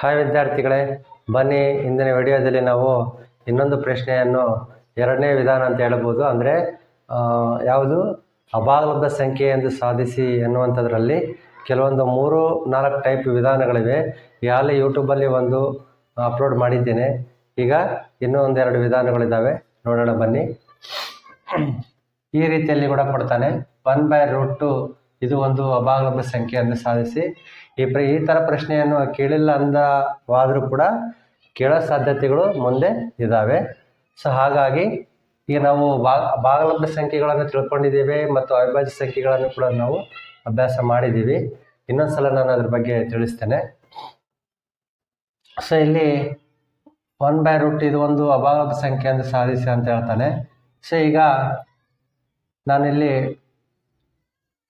Hi ವಿದ್ಯಾರ್ಥಿಗಳೇ, ಬನ್ನಿ ಇಂದಿನ ವಿಡಿಯೋದಲ್ಲಿ ನಾವು ಇನ್ನೊಂದು ಪ್ರಶ್ನೆಯನ್ನು ಎರಡನೇ ವಿಧಾನ ಅಂತ ಹೇಳ್ಬೋದು. ಅಂದರೆ ಯಾವುದು? ಅಭಾಗಲಬ್ಧ ಸಂಖ್ಯೆ ಎಂದು ಸಾಧಿಸಿ ಎನ್ನುವಂಥದ್ರಲ್ಲಿ ಕೆಲವೊಂದು ಮೂರು, ನಾಲ್ಕು ಟೈಪ್ ವಿಧಾನಗಳಿವೆ. ಈಗಾಗಲೇ ಯೂಟ್ಯೂಬಲ್ಲಿ ಒಂದು ಅಪ್ಲೋಡ್ ಮಾಡಿದ್ದೇನೆ. ಈಗ ಇನ್ನೂ ಒಂದೆರಡು ವಿಧಾನಗಳಿದ್ದಾವೆ. ನೋಡೋಣ ಬನ್ನಿ. ಈ ರೀತಿಯಲ್ಲಿ ಕೂಡ ಕೊಡ್ತಾನೆ. ಒನ್ ಬೈ ರೂಟ್ ಟು ಇದು ಒಂದು ಅಭಾಗಲಬ್ಧ ಸಂಖ್ಯೆಯನ್ನು ಸಾಧಿಸಿ. ಈ ಪ್ರ, ಈ ಥರ ಪ್ರಶ್ನೆಯನ್ನು ಕೇಳಿಲ್ಲ ಅಂದವಾದರೂ ಕೂಡ ಕೇಳೋ ಸಾಧ್ಯತೆಗಳು ಮುಂದೆ ಇದ್ದಾವೆ ಸೊ ಹಾಗಾಗಿ ಈಗ ನಾವು ಭಾಗ ಭಾಗಲಬ್ಧ ಸಂಖ್ಯೆಗಳನ್ನು ತಿಳ್ಕೊಂಡಿದ್ದೇವೆ ಮತ್ತು ಅವಿಭಾಜ್ಯ ಸಂಖ್ಯೆಗಳನ್ನು ಕೂಡ ನಾವು ಅಭ್ಯಾಸ ಮಾಡಿದ್ದೀವಿ. ಇನ್ನೊಂದು ಸಲ ನಾನು ಅದ್ರ ಬಗ್ಗೆ ತಿಳಿಸ್ತೇನೆ. ಸೊ ಇಲ್ಲಿ ಒನ್ ಬೈ ರೂಟ್ ಇದು ಒಂದು ಅಭಾಗಲಬ್ಧ ಸಂಖ್ಯೆ ಎಂದು ಸಾಧಿಸಿ ಅಂತ ಹೇಳ್ತಾನೆ. ಸೊ ಈಗ ನಾನಿಲ್ಲಿ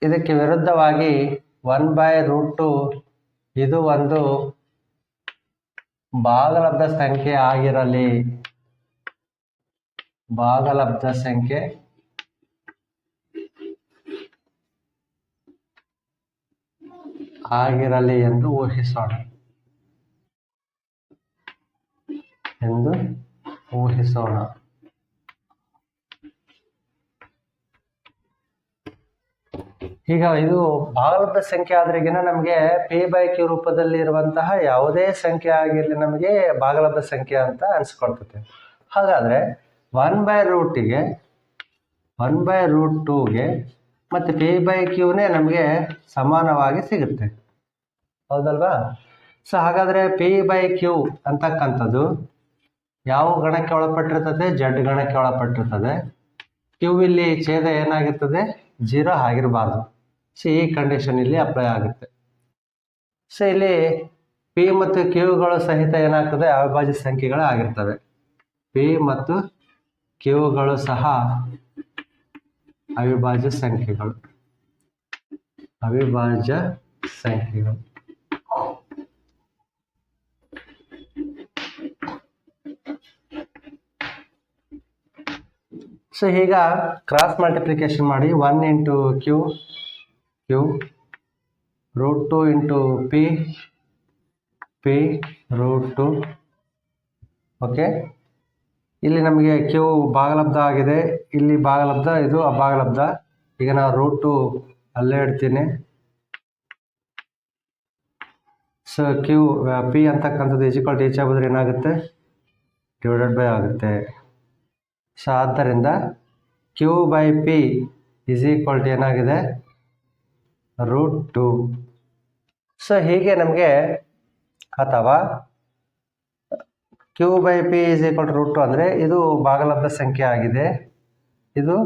ಇದಕ್ಕೆ ವಿರುದ್ಧವಾಗಿ ಒನ್ ಬೈ ರೂಟ್ ಟು ಇದು ಒಂದು ಭಾಗಲಬ್ಧ ಸಂಖ್ಯೆ ಆಗಿರಲಿ. ಭಾಗಲಬ್ಧ ಸಂಖ್ಯೆ. ಆಗಿರಲಿ ಎಂದು ಊಹಿಸೋಣ. ಎಂದು ಊಹಿಸೋಣ. ಈಗ ಇದು ಭಾಗದ ಸಂಖ್ಯೆ ಆದ್ರೆಗಿನ ನಮಗೆ ಪಿ ಬೈ ಕ್ಯೂ ರೂಪದಲ್ಲಿ ಇರುವಂತಹ ಯಾವುದೇ ಸಂಖ್ಯೆ ಆಗಿರಲಿ ನಮಗೆ ಭಾಗಲಬ್ಧ ಸಂಖ್ಯೆ ಅಂತ ಅನ್ಸ್ಕೊಳ್ತದೆ ಹಾಗಾದ್ರೆ ಒನ್ ಬೈ ರೂಟಿಗೆ ಒನ್ ಬೈ ರೂಟ್ ಟೂಗೆ ಮತ್ತು ಪಿ ಬೈ ಕ್ಯೂನೇ ನಮಗೆ ಸಮಾನವಾಗಿ ಸಿಗುತ್ತೆ. ಹೌದಲ್ವಾ? ಸೊ ಹಾಗಾದರೆ ಪಿ ಬೈ ಕ್ಯೂ ಅಂತಕ್ಕಂಥದ್ದು ಯಾವ ಗಣಕ್ಕೆ ಒಳಪಟ್ಟಿರ್ತದೆ? ಜಡ್ ಗಣಕ್ಕೆ ಒಳಪಟ್ಟಿರ್ತದೆ. ಕ್ಯೂ ಇಲ್ಲಿ ಛೇದ ಏನಾಗಿರ್ತದೆ? ಜೀರೋ ಆಗಿರಬಾರ್ದು. ಸೊ ಈ ಕಂಡೀಷನ್ ಇಲ್ಲಿ ಅಪ್ಲೈ ಆಗುತ್ತೆ. ಸೊ ಇಲ್ಲಿ ಪಿ ಮತ್ತು ಕ್ಯೂಗಳು ಸಹಿತ ಏನಾಗ್ತದೆ? ಅವಿಭಾಜ್ಯ ಸಂಖ್ಯೆಗಳು ಆಗಿರ್ತವೆ. ಪಿ ಮತ್ತು ಕ್ಯೂಗಳು ಸಹ ಅವಿಭಾಜ್ಯ ಸಂಖ್ಯೆಗಳು. ಅವಿಭಾಜ್ಯ ಸಂಖ್ಯೆಗಳು. ಸೊ ಈಗ ಕ್ರಾಸ್ ಮಲ್ಟಿಪ್ಲಿಕೇಶನ್ ಮಾಡಿ one into Q Q root into P P root okay ಇಲ್ಲಿ ನಮಗೆ ಕ್ಯೂ ಭಾಗಲಬ್ಧ ಆಗಿದೆ. ಇಲ್ಲಿ ಭಾಗಲಬ್ಧ ಇದು ಅಭಾಗಲಬ್ಧ ಈಗ ನಾವು ರೂಟ್ ಅಲ್ಲೇ ಇಡ್ತೀನಿ. ಸೊ ಕ್ಯೂ ಪಿ ಅಂತಕ್ಕಂಥದ್ದು ಈಜಿಕಲ್ ಟೀಚ್ ಆಗೋದ್ರೆ ಏನಾಗುತ್ತೆ? ಡಿವೈಡೆಡ್ ಬೈ ಆಗುತ್ತೆ. ಸೊ ಆದ್ದರಿಂದ Q by P is equal to ಏನಾಗಿದೆ? Root two. ಸೊ ಹೀಗೆ ನಮಗೆ ಅಥವಾ Q by P is equal to root two ಅಂದರೆ ಇದು ಭಾಗಲಬ್ಧ ಸಂಖ್ಯೆ ಆಗಿದೆ. ಇದು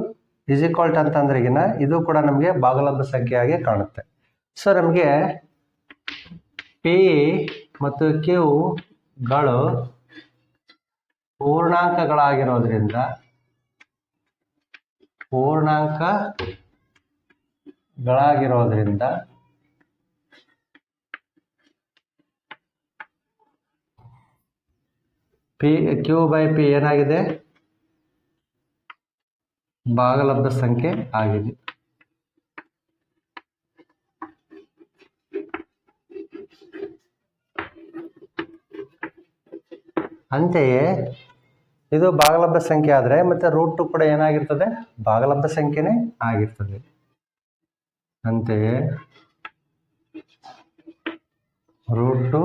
ಇಸ್ ಈಕ್ವಲ್ ಟು ಅಂತಂದ್ರೆಗಿನ ಇದು ಕೂಡ ನಮಗೆ ಭಾಗಲಬ್ಧ ಸಂಖ್ಯೆಯಾಗಿ ಕಾಣುತ್ತೆ. ಸೊ ನಮಗೆ ಪಿ ಮತ್ತು ಕ್ಯೂಗಳು ಪೂರ್ಣಾಂಕಗಳಾಗಿರೋದ್ರಿಂದ ಪೂರ್ಣಾಂಕಗಳಾಗಿರೋದ್ರಿಂದ ಪಿ ಕ್ಯೂ ಬೈ ಪಿ ಏನಾಗಿದೆ? ಭಾಗಲಬ್ಧ ಸಂಖ್ಯೆ ಆಗಿದೆ. ಅಂತೆಯೇ, ಇದು ಭಾಗಲಬ್ಧ ಸಂಖ್ಯೆ ಆದರೆ ಮತ್ತೆ ರೂಟ್ ಟು ಕೂಡ ಏನಾಗಿರ್ತದೆ? ಭಾಗಲಬ್ಧ ಸಂಖ್ಯೆನೇ ಆಗಿರ್ತದೆ. ಅಂತೆಯೇ ರೂಟು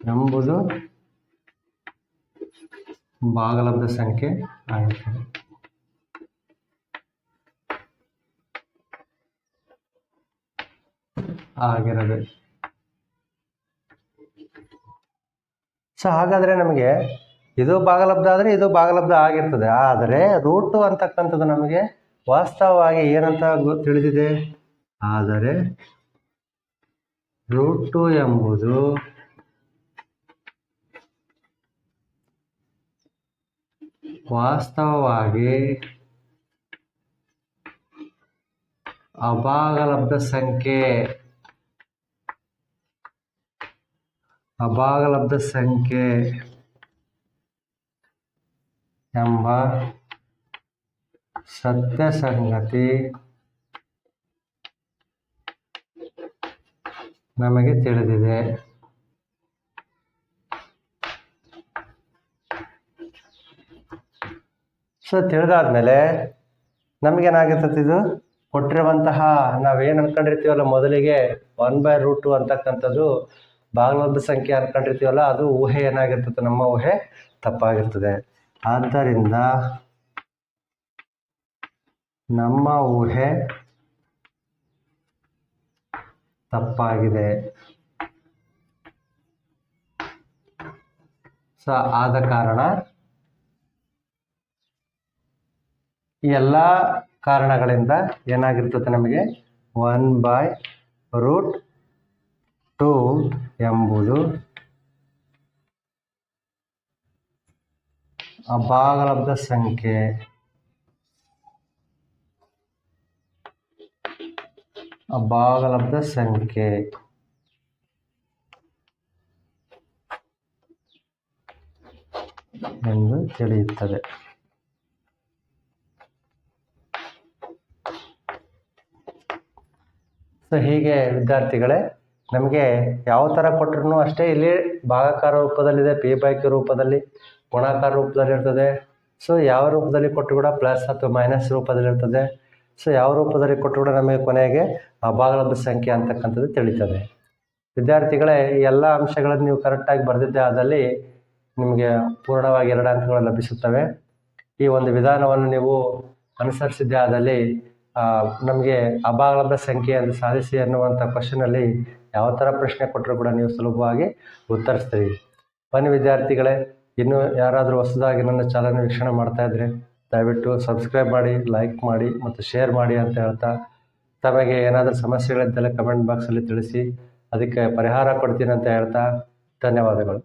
ಎಂಬುದು ಭಾಗಲಬ್ಧ ಸಂಖ್ಯೆ ಆಗುತ್ತದೆ ಆಗಿರದೆ. ಸೊ, ಹಾಗಾದರೆ ನಮಗೆ ಇದು ಭಾಗಲಬ್ಧ ಆದರೆ ಇದು ಭಾಗಲಬ್ಧ ಆಗಿರ್ತದೆ. ಆದರೆ ರೂಟು ಅಂತಕ್ಕಂಥದ್ದು ನಮಗೆ ವಾಸ್ತವವಾಗಿ ಏನಂತ ತಿಳಿದಿದೆ? ಆದರೆ ರೂಟು ಎಂಬುದು ವಾಸ್ತವವಾಗಿ ಅಭಾಗಲಬ್ಧ ಸಂಖ್ಯೆ. ಅಭಾಗಲಬ್ಧ ಸಂಖ್ಯೆ ಎಂಬ ಸತ್ಯ ಸಂಗತಿ ನಮಗೆ ತಿಳಿದಿದೆ. ಸೊ ತಿಳಿದಾದ್ಮೇಲೆ ನಮಗೇನಾಗಿರ್ತದೆ ಇದು? ಕೊಟ್ಟಿರುವಂತಹ ನಾವೇನು ಅನ್ಕೊಂಡಿರ್ತೀವಲ್ಲ ಮೊದಲಿಗೆ ಒನ್ ಬೈ ರೂಟ್ ಟು ಅಂತಕ್ಕಂಥದ್ದು ಬಾಗಿಲೊಂದು ಸಂಖ್ಯೆ ಅನ್ಕೊಂಡಿರ್ತೀವಲ್ಲ ಅದು ಊಹೆ ಏನಾಗಿರ್ತದೆ ನಮ್ಮ ಊಹೆ ತಪ್ಪಾಗಿರ್ತದೆ. ಆದ್ದರಿಂದ ನಮ್ಮ ಊಹೆ ತಪ್ಪಾಗಿದೆ. ಸ, ಆದ ಕಾರಣ ಈ ಎಲ್ಲ ಕಾರಣಗಳಿಂದ ಏನಾಗಿರ್ತದೆ ನಮಗೆ? ಒನ್ ಬೈ ರೂಟ್ ಟೂ ಎಂಬುದು ಅಭಾಗಲಬ್ಧ ಸಂಖ್ಯೆ. ಅಭಾಗಲಬ್ಧ ಸಂಖ್ಯೆ. ಎಂದು ತಿಳಿಯುತ್ತದೆ. ಸೊ ಹೀಗೆ ವಿದ್ಯಾರ್ಥಿಗಳೇ, ನಮಗೆ ಯಾವ ಥರ ಕೊಟ್ಟರು ಅಷ್ಟೇ ಇಲ್ಲಿ ಭಾಗಾಕಾರ ರೂಪದಲ್ಲಿದೆ ಪಿ ಬೈಕ್ ರೂಪದಲ್ಲಿ, ಗುಣಾಕಾರ ರೂಪದಲ್ಲಿರ್ತದೆ. ಸೊ ಯಾವ ರೂಪದಲ್ಲಿ ಕೊಟ್ಟರು ಕೂಡ ಪ್ಲಸ್ ಅಥವಾ ಮೈನಸ್ ರೂಪದಲ್ಲಿ ಇರ್ತದೆ ಸೊ ಯಾವ ರೂಪದಲ್ಲಿ ಕೊಟ್ಟರೂ ಕೂಡ ನಮಗೆ ಕೊನೆಗೆ ಅಭಾಗಲಬ್ಧ ಸಂಖ್ಯೆ ಅಂತಕ್ಕಂಥದ್ದು ತಿಳಿತದೆ. ವಿದ್ಯಾರ್ಥಿಗಳೇ, ಈ ಎಲ್ಲ ಅಂಶಗಳನ್ನು ನೀವು ಕರೆಕ್ಟಾಗಿ ಬರೆದಿದ್ದೆ ಆದಲ್ಲಿ ನಿಮಗೆ ಪೂರ್ಣವಾಗಿ ಎರಡು ಅಂಕಗಳು ಲಭಿಸುತ್ತವೆ. ಈ ಒಂದು ವಿಧಾನವನ್ನು ನೀವು ಅನುಸರಿಸಿದ್ದೆ ಆದಲ್ಲಿ ನಮಗೆ ಅಭಾಗಲಬ್ಧ ಸಂಖ್ಯೆಯನ್ನು ಸಾಧಿಸಿ ಅನ್ನುವಂಥ ಕ್ವಶನಲ್ಲಿ ಯಾವ ಥರ ಪ್ರಶ್ನೆ ಕೊಟ್ಟರು ಕೂಡ ನೀವು ಸುಲಭವಾಗಿ ಉತ್ತರಿಸ್ತೀರಿ. ಬನ್ನಿ ವಿದ್ಯಾರ್ಥಿಗಳೇ, ಇನ್ನೂ ಯಾರಾದರೂ ಹೊಸದಾಗಿ ನನ್ನ ಚಾಲನೆ ವೀಕ್ಷಣೆ ಮಾಡ್ತಾ ಇದ್ದರೆ ದಯವಿಟ್ಟು ಸಬ್ಸ್ಕ್ರೈಬ್ ಮಾಡಿ ಲೈಕ್ ಮಾಡಿ ಮತ್ತು ಶೇರ್ ಮಾಡಿ ಅಂತ ಹೇಳ್ತಾ ತಮಗೆ ಏನಾದರೂ ಸಮಸ್ಯೆಗಳಿದ್ದಲ್ಲಿ ಕಮೆಂಟ್ ಬಾಕ್ಸಲ್ಲಿ ತಿಳಿಸಿ, ಅದಕ್ಕೆ ಪರಿಹಾರ ಕೊಡ್ತೀನಿ ಅಂತ ಹೇಳ್ತಾ ಧನ್ಯವಾದಗಳು.